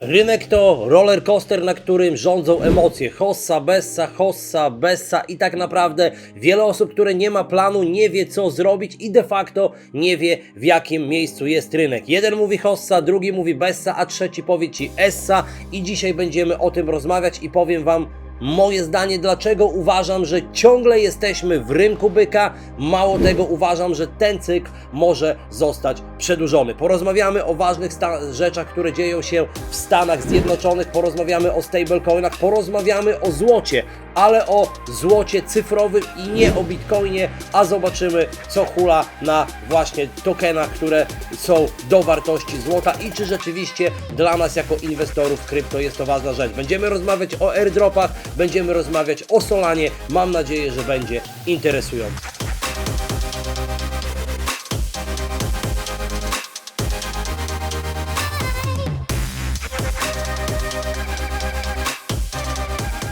Rynek to roller coaster, na którym rządzą emocje. Hossa, Bessa, Hossa, Bessa i tak naprawdę wiele osób, które nie ma planu, nie wie co zrobić i de facto nie wie w jakim miejscu jest rynek. Jeden mówi Hossa, drugi mówi Bessa, a trzeci powie Ci Essa i dzisiaj będziemy o tym rozmawiać i powiem Wam moje zdanie, dlaczego uważam, że ciągle jesteśmy w rynku byka. Mało tego, uważam, że ten cykl może zostać przedłużony. Porozmawiamy o ważnych rzeczach, które dzieją się w Stanach Zjednoczonych, porozmawiamy o stablecoinach, porozmawiamy o złocie, ale o złocie cyfrowym i nie o bitcoinie, a zobaczymy, co hula na właśnie tokenach, które są do wartości złota i czy rzeczywiście dla nas jako inwestorów krypto jest to ważna rzecz. Będziemy rozmawiać o airdropach, będziemy rozmawiać o Solanie. Mam nadzieję, że będzie interesująco.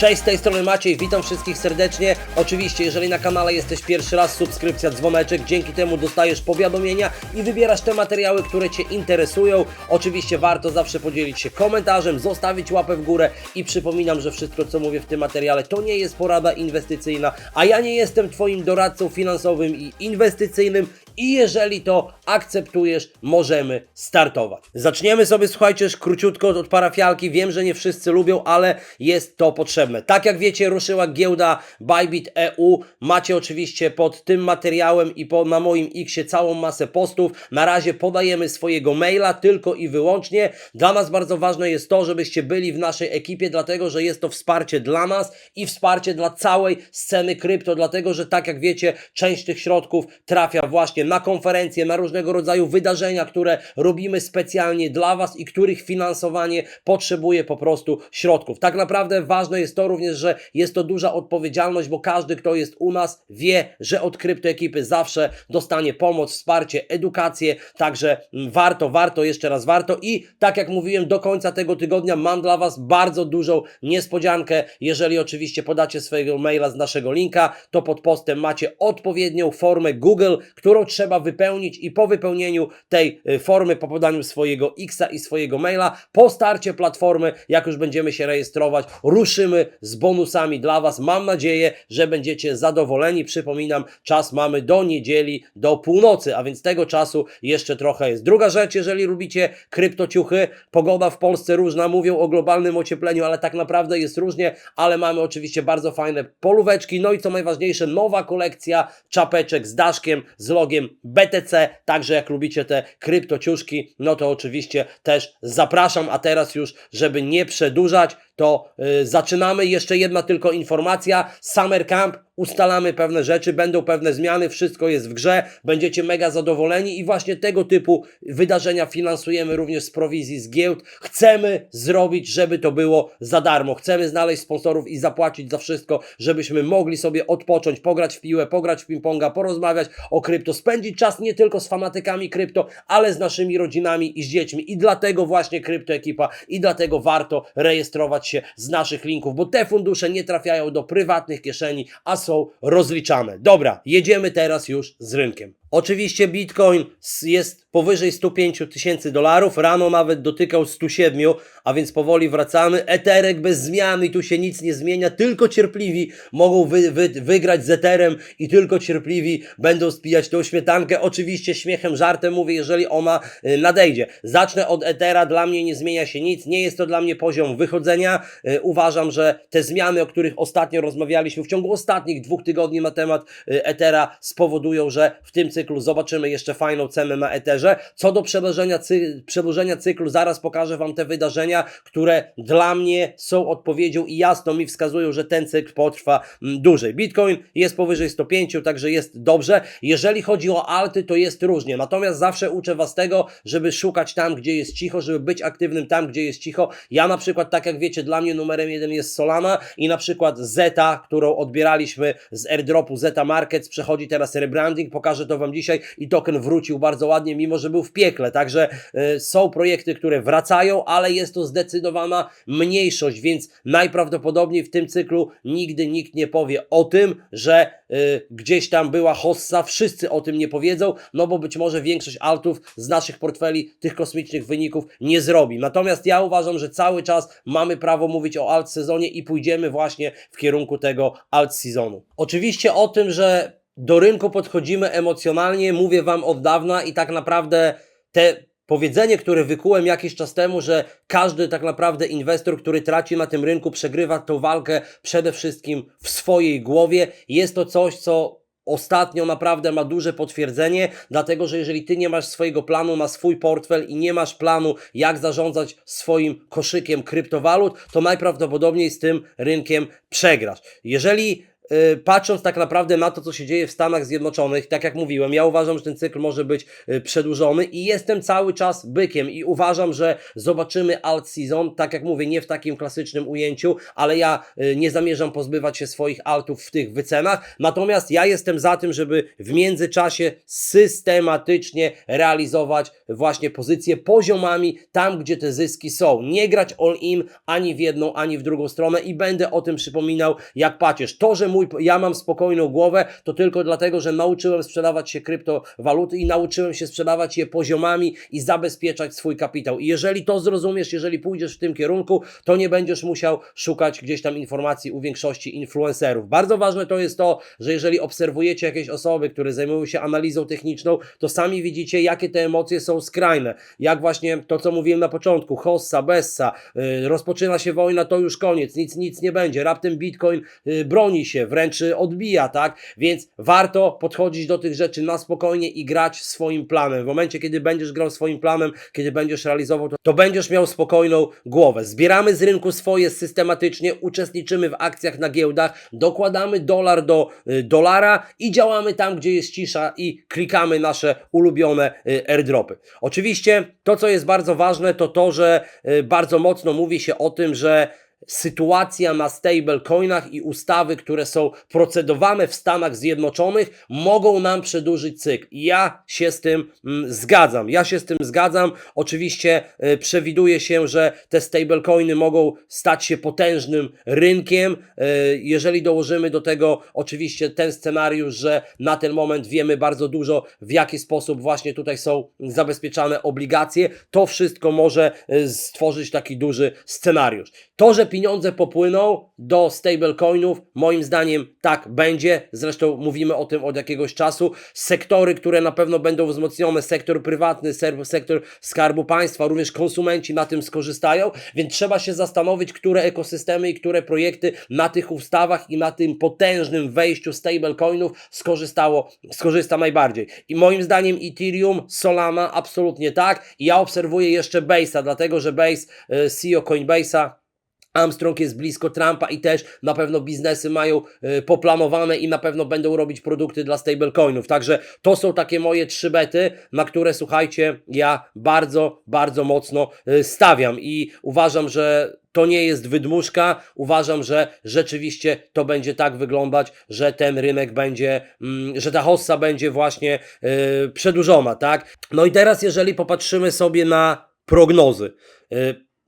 Cześć, z tej strony Maciej, witam wszystkich serdecznie. Oczywiście, jeżeli na kanale jesteś pierwszy raz, subskrypcja, dzwoneczek, dzięki temu dostajesz powiadomienia i wybierasz te materiały, które Cię interesują. Oczywiście warto zawsze podzielić się komentarzem, zostawić łapę w górę i przypominam, że wszystko co mówię w tym materiale to nie jest porada inwestycyjna, a ja nie jestem Twoim doradcą finansowym i inwestycyjnym i jeżeli to akceptujesz, możemy startować. Zaczniemy sobie, słuchajcie, króciutko od parafialki. Wiem, że nie wszyscy lubią, ale jest to potrzebne. Tak jak wiecie, ruszyła giełda Bybit EU. Macie oczywiście pod tym materiałem i po, na moim Xie całą masę postów. Na razie podajemy swojego maila tylko i wyłącznie. Dla nas bardzo ważne jest to, żebyście byli w naszej ekipie, dlatego że jest to wsparcie dla nas i wsparcie dla całej sceny krypto, dlatego że tak jak wiecie, część tych środków trafia właśnie na konferencje, na różnego rodzaju wydarzenia, które robimy specjalnie dla Was i których finansowanie potrzebuje po prostu środków. Tak naprawdę ważne jest to również, że jest to duża odpowiedzialność, bo każdy, kto jest u nas, wie, że od kryptoekipy zawsze dostanie pomoc, wsparcie, edukację, także mm, warto, warto, jeszcze raz warto i tak jak mówiłem, do końca tego tygodnia mam dla Was bardzo dużą niespodziankę. Jeżeli oczywiście podacie swojego maila z naszego linka, to pod postem macie odpowiednią formę Google, którą trzeba wypełnić i po wypełnieniu tej y, formy, po podaniu swojego Xa i swojego maila, po starcie platformy, jak już będziemy się rejestrować, ruszymy z bonusami dla Was. Mam nadzieję, że będziecie zadowoleni. Przypominam, czas mamy do niedzieli, do północy, a więc tego czasu jeszcze trochę jest. Druga rzecz, jeżeli lubicie kryptociuchy, pogoda w Polsce różna, mówią o globalnym ociepleniu, ale tak naprawdę jest różnie, ale mamy oczywiście bardzo fajne polóweczki, no i co najważniejsze, nowa kolekcja czapeczek z daszkiem, z logiem BTC, także jak lubicie te kryptociuszki, no to oczywiście też zapraszam, a teraz już, żeby nie przedłużać, to y, zaczynamy. Jeszcze jedna tylko informacja. Summer Camp, ustalamy pewne rzeczy, będą pewne zmiany, wszystko jest w grze, będziecie mega zadowoleni i właśnie tego typu wydarzenia finansujemy również z prowizji z giełd. Chcemy zrobić, żeby to było za darmo. Chcemy znaleźć sponsorów i zapłacić za wszystko, żebyśmy mogli sobie odpocząć, pograć w piłę, pograć w ping-ponga, porozmawiać o krypto, spędzić czas nie tylko z fanatykami krypto, ale z naszymi rodzinami i z dziećmi. I dlatego właśnie kryptoekipa i dlatego warto rejestrować się z naszych linków, bo te fundusze nie trafiają do prywatnych kieszeni, a są rozliczane. Dobra, jedziemy teraz już z rynkiem. Oczywiście Bitcoin jest powyżej 105 tysięcy dolarów, rano nawet dotykał 107, a więc powoli wracamy. Eterek bez zmian i tu się nic nie zmienia, tylko cierpliwi mogą wy, wy, wygrać z Eterem i tylko cierpliwi będą spijać tą śmietankę. Oczywiście śmiechem, żartem mówię, jeżeli ona y, nadejdzie. Zacznę od Etera, dla mnie nie zmienia się nic, nie jest to dla mnie poziom wychodzenia. Y, Uważam, że te zmiany, o których ostatnio rozmawialiśmy w ciągu ostatnich dwóch tygodni na temat y, Etera spowodują, że w tym cyklu zobaczymy jeszcze fajną cenę na Eterze. Co do przedłużenia, cy cyklu, zaraz pokażę Wam te wydarzenia, które dla mnie są odpowiedzią i jasno mi wskazują, że ten cykl potrwa mm, dłużej. Bitcoin jest powyżej 105, także jest dobrze. Jeżeli chodzi o alty, to jest różnie. Natomiast zawsze uczę Was tego, żeby szukać tam, gdzie jest cicho, żeby być aktywnym tam, gdzie jest cicho. Ja na przykład, tak jak wiecie, dla mnie numerem jeden jest Solana i na przykład Zeta, którą odbieraliśmy z airdropu Zeta Markets, przechodzi teraz rebranding. Pokażę to Wam Wam dzisiaj i token wrócił bardzo ładnie, mimo że był w piekle. Także e, są projekty, które wracają, ale jest to zdecydowana mniejszość, więc najprawdopodobniej w tym cyklu nigdy nikt nie powie o tym, że y, gdzieś tam była hossa, wszyscy o tym nie powiedzą, no bo być może większość altów z naszych portfeli tych kosmicznych wyników nie zrobi. Natomiast ja uważam, że cały czas mamy prawo mówić o alt sezonie i pójdziemy właśnie w kierunku tego alt sezonu. Oczywiście o tym, że do rynku podchodzimy emocjonalnie, mówię Wam od dawna i tak naprawdę te Powiedzenie, które wykułem jakiś czas temu, że każdy tak naprawdę inwestor, który traci na tym rynku, przegrywa tą walkę przede wszystkim w swojej głowie. Jest to coś, co ostatnio naprawdę ma duże potwierdzenie, dlatego że jeżeli ty nie masz swojego planu na swój portfel i nie masz planu, jak zarządzać swoim koszykiem kryptowalut, to najprawdopodobniej z tym rynkiem przegrasz. Jeżeli patrząc tak naprawdę na to, co się dzieje w Stanach Zjednoczonych, tak jak mówiłem, ja uważam, że ten cykl może być y, przedłużony i jestem cały czas bykiem i uważam, że zobaczymy alt season, tak jak mówię, nie w takim klasycznym ujęciu, ale ja y, nie zamierzam pozbywać się swoich altów w tych wycenach, natomiast ja jestem za tym, żeby w międzyczasie systematycznie realizować właśnie pozycje poziomami tam, gdzie te zyski są. Nie grać all in ani w jedną, ani w drugą stronę i będę o tym przypominał, jak patrzysz. To, że mój, ja mam spokojną głowę, to tylko dlatego, że nauczyłem sprzedawać się kryptowaluty i nauczyłem się sprzedawać je poziomami i zabezpieczać swój kapitał. I jeżeli to zrozumiesz, jeżeli pójdziesz w tym kierunku, to nie będziesz musiał szukać gdzieś tam informacji u większości influencerów. Bardzo ważne to jest to, że jeżeli obserwujecie jakieś osoby, które zajmują się analizą techniczną, to sami widzicie, jakie te emocje są skrajne. Jak właśnie to, co mówiłem na początku, hossa, bessa, yy, rozpoczyna się wojna, to już koniec, nic, nic nie będzie. Raptem Bitcoin yy, broni się, wręcz odbija, tak? Więc warto podchodzić do tych rzeczy na spokojnie i grać swoim planem. W momencie, kiedy będziesz grał swoim planem, kiedy będziesz realizował, to, to będziesz miał spokojną głowę. Zbieramy z rynku swoje systematycznie, uczestniczymy w akcjach na giełdach, dokładamy dolar do y, dolara i działamy tam, gdzie jest cisza i klikamy nasze ulubione y, airdropy. Oczywiście to, co jest bardzo ważne, to to, że y, bardzo mocno mówi się o tym, że sytuacja na stablecoinach i ustawy, które są procedowane w Stanach Zjednoczonych, mogą nam przedłużyć cykl. Ja się z tym mm, zgadzam. Ja się z tym zgadzam. Oczywiście y, przewiduje się, że te stablecoiny mogą stać się potężnym rynkiem. Y, jeżeli dołożymy do tego oczywiście ten scenariusz, że na ten moment wiemy bardzo dużo, w jaki sposób właśnie tutaj są zabezpieczane obligacje, to wszystko może y, stworzyć taki duży scenariusz. To, że pieniądze popłyną do stablecoinów, moim zdaniem tak będzie. Zresztą mówimy o tym od jakiegoś czasu. Sektory, które na pewno będą wzmocnione, sektor prywatny, sektor skarbu państwa, również konsumenci na tym skorzystają, więc trzeba się zastanowić, które ekosystemy i które projekty na tych ustawach i na tym potężnym wejściu stablecoinów skorzystało, skorzysta najbardziej. I moim zdaniem Ethereum, Solana absolutnie tak. I ja obserwuję jeszcze Base'a, dlatego że Base, e, CEO Coinbase'a, Armstrong jest blisko Trumpa i też na pewno biznesy mają y, poplanowane i na pewno będą robić produkty dla stablecoinów. Także to są takie moje trzy bety, na które słuchajcie, ja bardzo, bardzo mocno y, stawiam i uważam, że to nie jest wydmuszka. Uważam, że rzeczywiście to będzie tak wyglądać, że ten rynek będzie, mm, że ta hossa będzie właśnie y, przedłużona, tak? No i teraz, jeżeli popatrzymy sobie na prognozy.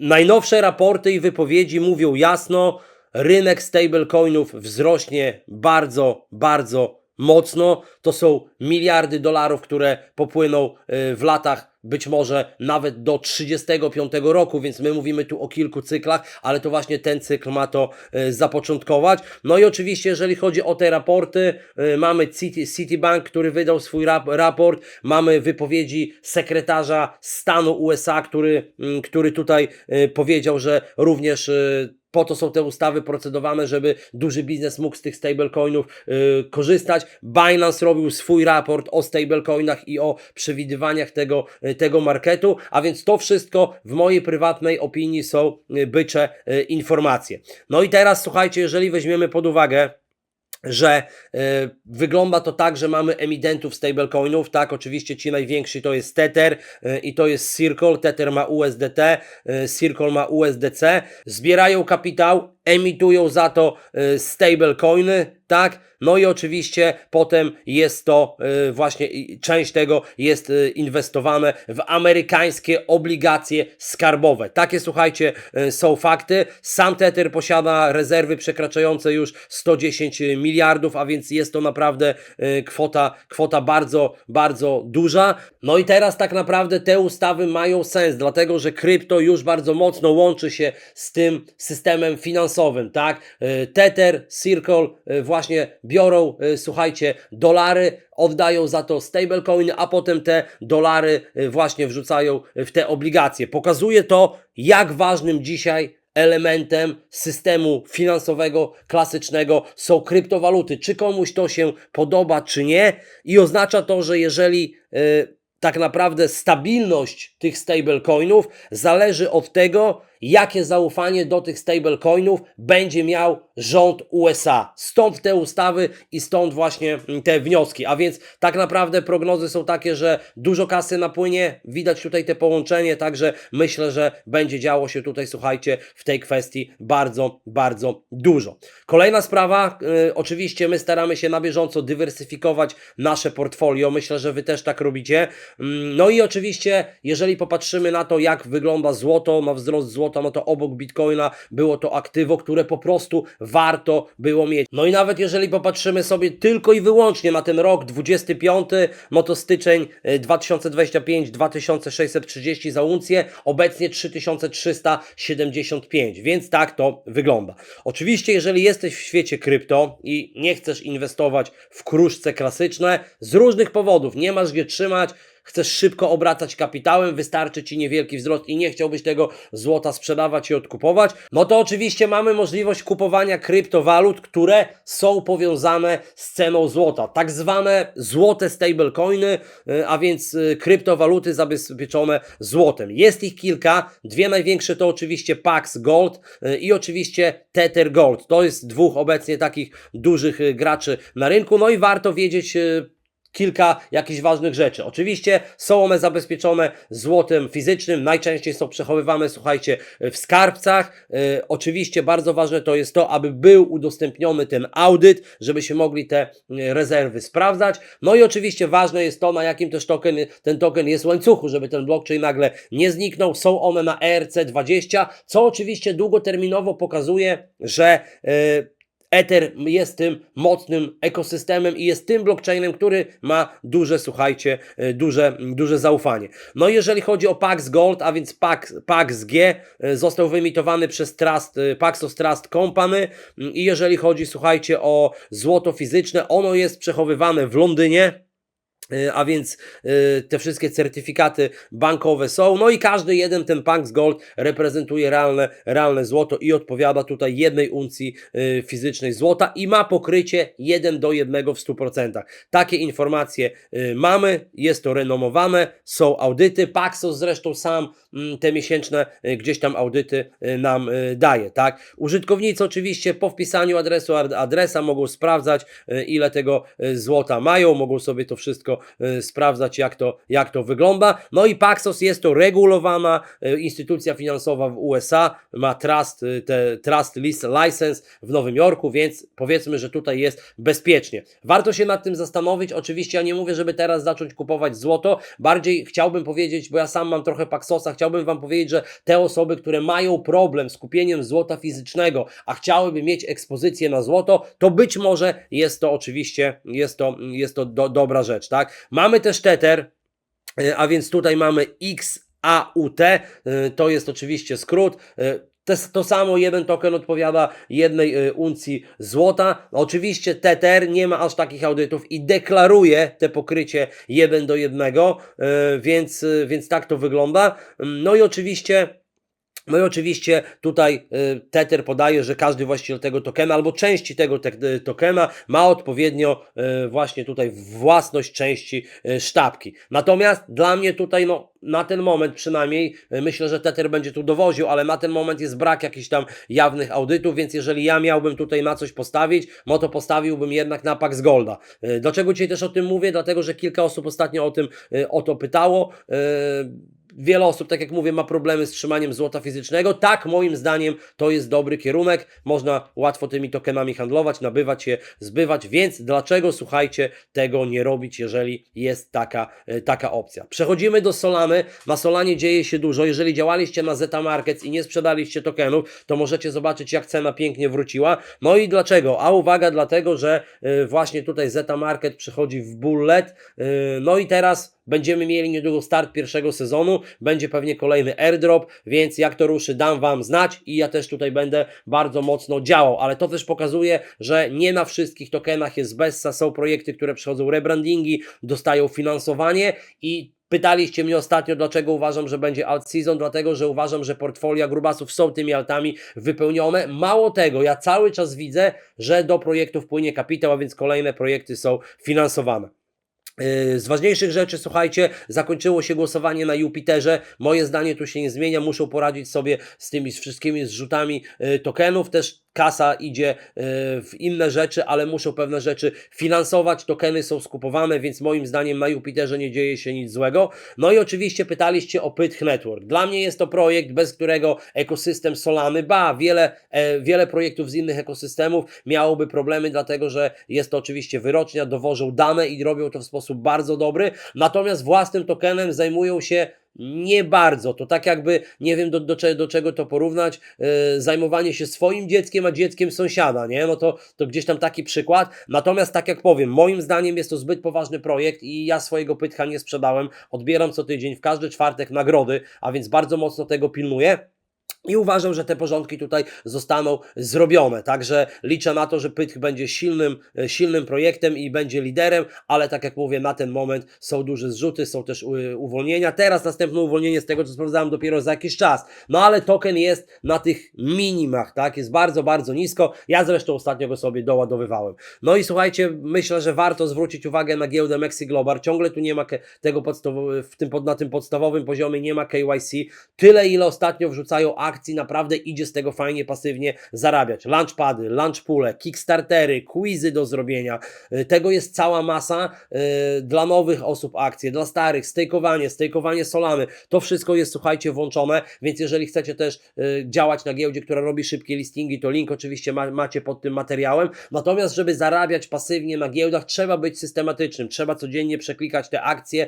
Najnowsze raporty i wypowiedzi mówią jasno, rynek stablecoinów wzrośnie bardzo, bardzo mocno. To są miliardy dolarów, które popłyną y, w latach być może nawet do 35 roku, więc my mówimy tu o kilku cyklach, ale to właśnie ten cykl ma to y, zapoczątkować. No i oczywiście, jeżeli chodzi o te raporty, y, mamy City, Citibank, który wydał swój rap, raport, mamy wypowiedzi sekretarza stanu USA, który, mm, który tutaj powiedział, że również po to są te ustawy procedowane, żeby duży biznes mógł z tych stablecoinów yy, korzystać. Binance robił swój raport o stablecoinach i o przewidywaniach tego, yy, tego marketu, a więc to wszystko w mojej prywatnej opinii są yy, bycze informacje. No i teraz słuchajcie, jeżeli weźmiemy pod uwagę, że y, wygląda to tak, że mamy emitentów stablecoinów, tak, oczywiście ci najwięksi to jest Tether y, i to jest Circle, Tether ma USDT, y, Circle ma USDC, zbierają kapitał, emitują za to y, stablecoiny, tak? No i oczywiście potem jest to y, właśnie część tego jest y, inwestowane w amerykańskie obligacje skarbowe. Takie słuchajcie są fakty. Sam Tether posiada rezerwy przekraczające już 110 miliardów, a więc jest to naprawdę kwota, kwota bardzo, bardzo duża. No i teraz tak naprawdę te ustawy mają sens, dlatego że krypto już bardzo mocno łączy się z tym systemem finansowym, tak? Y, Tether, Circle y, właśnie biorą, y, słuchajcie, dolary, oddają za to stablecoin, a potem te dolary właśnie wrzucają w te obligacje. Pokazuje to, jak ważnym dzisiaj elementem systemu finansowego klasycznego są kryptowaluty. Czy komuś to się podoba, czy nie. I oznacza to, że jeżeli tak naprawdę stabilność tych stablecoinów zależy od tego, jakie zaufanie do tych stablecoinów będzie miał rząd USA. Stąd te ustawy i stąd właśnie te wnioski. A więc tak naprawdę prognozy są takie, że dużo kasy napłynie, widać tutaj te połączenie, także myślę, że będzie działo się tutaj, słuchajcie, w tej kwestii bardzo, bardzo dużo. Kolejna sprawa, y, oczywiście my staramy się na bieżąco dywersyfikować nasze portfolio, myślę, że Wy też tak robicie. Mm, No i oczywiście, jeżeli popatrzymy na to, jak wygląda złoto, ma wzrost złota, no to obok Bitcoina było to aktywo, które po prostu warto było mieć. No i nawet jeżeli popatrzymy sobie tylko i wyłącznie na ten rok 25, no to styczeń y, 2025 2630 za uncję, obecnie 3375, więc tak to wygląda. Oczywiście, jeżeli jesteś w świecie krypto i nie chcesz inwestować w kruszce klasyczne z różnych powodów, nie masz gdzie trzymać, chcesz szybko obracać kapitałem, wystarczy Ci niewielki wzrost i nie chciałbyś tego złota sprzedawać i odkupować, no to oczywiście mamy możliwość kupowania kryptowalut, które są powiązane z ceną złota. Tak zwane złote stablecoiny, y, a więc y, kryptowaluty zabezpieczone złotem. Jest ich kilka, dwie największe to oczywiście Pax Gold y, i oczywiście Tether Gold. To jest dwóch obecnie takich dużych graczy na rynku, no i warto wiedzieć kilka jakichś ważnych rzeczy. Oczywiście są one zabezpieczone złotem fizycznym, najczęściej są przechowywane, słuchajcie, w skarbcach. E, oczywiście bardzo ważne to jest to, aby był udostępniony ten audyt, żebyśmy mogli te e, rezerwy sprawdzać. No i oczywiście ważne jest to, na jakim też token, ten token jest w łańcuchu, żeby ten blockchain nagle nie zniknął. Są one na ERC20, co oczywiście długoterminowo pokazuje, że e, Ether jest tym mocnym ekosystemem i jest tym blockchainem, który ma duże, słuchajcie, e, duże, duże zaufanie. No jeżeli chodzi o Pax Gold, a więc Pax, Pax G e, został wyemitowany przez Trust, e, Paxos Trust Company mm, i jeżeli chodzi, słuchajcie, o złoto fizyczne, ono jest przechowywane w Londynie. Y, A więc y, te wszystkie certyfikaty bankowe są. No i każdy jeden ten Pax Gold reprezentuje realne, realne złoto i odpowiada tutaj jednej uncji y, fizycznej złota i ma pokrycie 1 do 1 w 100%. Takie informacje mamy, jest to renomowane, są audyty. Paxos zresztą sam mm, te miesięczne gdzieś tam audyty nam daje, tak? Użytkownicy oczywiście po wpisaniu adresu ad- adresa mogą sprawdzać ile tego złota mają, mogą sobie to wszystko sprawdzać jak to, jak to wygląda. No i Paxos jest to regulowana y, instytucja finansowa w USA, ma trust, y, te trust list license w Nowym Jorku, więc powiedzmy, że tutaj jest bezpiecznie. Warto się nad tym zastanowić. Oczywiście ja nie mówię, żeby teraz zacząć kupować złoto. Bardziej chciałbym powiedzieć, bo ja sam mam trochę Paxosa, chciałbym Wam powiedzieć, że te osoby, które mają problem z kupieniem złota fizycznego, a chciałyby mieć ekspozycję na złoto, to być może jest to oczywiście, jest to, jest to do, dobra rzecz, tak? Mamy też Tether, e, a więc tutaj mamy XAUT, e, to jest oczywiście skrót. e, To samo jeden token odpowiada jednej uncji złota. Oczywiście Tether nie ma aż takich audytów i deklaruje te pokrycie 1 do 1, więc, więc tak to wygląda. No i oczywiście no i oczywiście tutaj y, Tether podaje, że każdy właściciel tego tokena albo części tego te, y, tokena ma odpowiednio y, właśnie tutaj własność części sztabki. Natomiast dla mnie tutaj no na ten moment przynajmniej myślę, że Tether będzie tu dowoził, ale na ten moment jest brak jakichś tam jawnych audytów, więc jeżeli ja miałbym tutaj na coś postawić, no to postawiłbym jednak na Pax Golda. Dlaczego dzisiaj też o tym mówię? Dlatego, że kilka osób ostatnio o tym o to pytało. Wiele osób, tak jak mówię, ma problemy z trzymaniem złota fizycznego. Tak, moim zdaniem to jest dobry kierunek. Można łatwo tymi tokenami handlować, nabywać je, zbywać, więc dlaczego, słuchajcie, tego nie robić, jeżeli jest taka, e, taka opcja. Przechodzimy do Solany. Na Solanie dzieje się dużo. Jeżeli działaliście na Zeta Markets i nie sprzedaliście tokenów, to możecie zobaczyć, jak cena pięknie wróciła. No i dlaczego? A uwaga, dlatego, że e, właśnie tutaj Zeta Market przychodzi w bullet. e, No i teraz Będziemy mieli niedługo start pierwszego sezonu, będzie pewnie kolejny airdrop, więc jak to ruszy, dam Wam znać i ja też tutaj będę bardzo mocno działał, ale to też pokazuje, że nie na wszystkich tokenach jest Bessa, są projekty, które przychodzą rebrandingi, dostają finansowanie i Pytaliście mnie ostatnio, dlaczego uważam, że będzie alt season, dlatego że uważam, że portfolia grubasów są tymi altami wypełnione. Mało tego, ja cały czas widzę, że do projektów płynie kapitał, a więc kolejne projekty są finansowane. Yy, Z ważniejszych rzeczy, słuchajcie, zakończyło się głosowanie na Jupiterze. Moje zdanie tu się nie zmienia. Muszą poradzić sobie z tymi wszystkimi zrzutami yy, tokenów. Też kasa idzie yy, w inne rzeczy, ale muszą pewne rzeczy finansować. Tokeny są skupowane, więc moim zdaniem na Jupiterze nie dzieje się nic złego. No i oczywiście pytaliście o Pyth Network. Dla mnie jest to projekt, bez którego ekosystem Solany, ba, wiele, e, wiele projektów z innych ekosystemów miałoby problemy, dlatego że jest to oczywiście wyrocznia, dowożą dane i robią to w sposób bardzo dobry. Natomiast własnym tokenem zajmują się nie bardzo. To tak jakby, nie wiem do, do, do czego to porównać, yy, zajmowanie się swoim dzieckiem, a dzieckiem sąsiada, nie? No to, to gdzieś tam taki przykład. Natomiast tak jak powiem, moim zdaniem jest to zbyt poważny projekt i ja swojego pytka nie sprzedałem. Odbieram co tydzień, w każdy czwartek nagrody, a więc bardzo mocno tego pilnuję. I uważam, że te porządki tutaj zostaną zrobione. Także liczę na to, że Pytch będzie silnym, e, silnym projektem i będzie liderem, ale tak jak mówię, na ten moment są duże zrzuty, są też uwolnienia. Teraz następne uwolnienie z tego, co sprawdzałem dopiero za jakiś czas. No ale token jest na tych minimach, tak? Jest bardzo, bardzo nisko. Ja zresztą ostatnio go sobie doładowywałem. No i słuchajcie, myślę, że warto zwrócić uwagę na giełdę Mexi Global. Ciągle tu nie ma tego podstawowy, w tym, na tym podstawowym poziomie nie ma KYC. Tyle, ile ostatnio wrzucają akcji, naprawdę idzie z tego fajnie, pasywnie zarabiać. Launchpady, launchpoole, kickstartery, quizy do zrobienia. Y, Tego jest cała masa y, dla nowych osób akcje, dla starych, stejkowanie, stejkowanie Solany. To wszystko jest, słuchajcie, włączone, więc jeżeli chcecie też y, działać na giełdzie, która robi szybkie listingi, to link oczywiście ma, macie pod tym materiałem. Natomiast, żeby zarabiać pasywnie na giełdach, trzeba być systematycznym, trzeba codziennie przeklikać te akcje.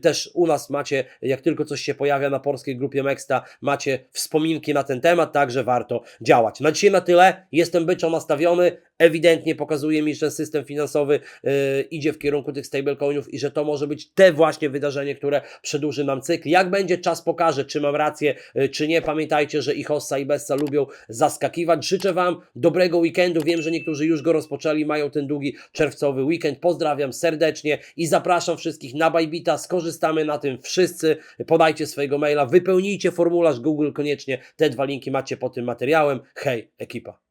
Też u nas macie, jak tylko coś się pojawia na polskiej grupie Mexta, macie wspominki na ten temat, także warto działać. Na dzisiaj na tyle. Jestem byczo nastawiony. Ewidentnie pokazuje mi, że system finansowy y, idzie w kierunku tych stablecoinów i że to może być te właśnie wydarzenie, które przedłuży nam cykl. Jak będzie, czas pokaże, czy mam rację, y, czy nie. Pamiętajcie, że i Hossa i Bessa lubią zaskakiwać. Życzę Wam dobrego weekendu. Wiem, że niektórzy już go rozpoczęli, mają ten długi czerwcowy weekend. Pozdrawiam serdecznie i zapraszam wszystkich na Bybita. Skorzystamy na tym wszyscy. Podajcie swojego maila, wypełnijcie formularz Google koniecznie. Te dwa linki macie pod tym materiałem. Hej, ekipa.